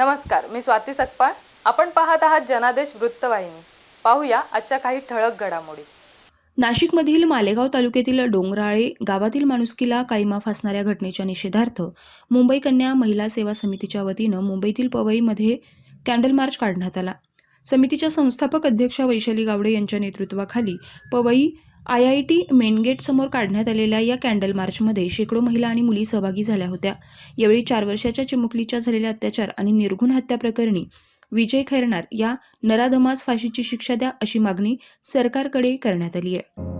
नमस्कार मी स्वाती सकपाळ. आपण पाहत आहात जनादेश वृत्तवाहिनी. पाहूया आजच्या काही ठळक घडामोडी. नाशिकमधील मालेगाव तालुक्यातील डोंगराळे गावातील माणुसकीला काळीमा फासणाऱ्या घटनेच्या निषेधार्थ मुंबई कन्या महिला सेवा समितीच्या वतीनं मुंबईतील पवईमध्ये कॅन्डल मार्च काढण्यात आला. समितीच्या संस्थापक अध्यक्षा वैशाली गावडे यांच्या नेतृत्वाखाली पवई आय आय टी मेनगेटसमोर काढण्यात आलेल्या या कॅन्डल मार्चमध्ये शेकडो महिला आणि मुली सहभागी झाल्या होत्या. यावेळी चार वर्षाच्या चिमुकलीच्या झालेल्या अत्याचार आणि निर्घुण हत्या प्रकरणी विजय खैरनार या नराधमास फाशीची शिक्षा द्या अशी मागणी सरकारकडे करण्यात आली आहे.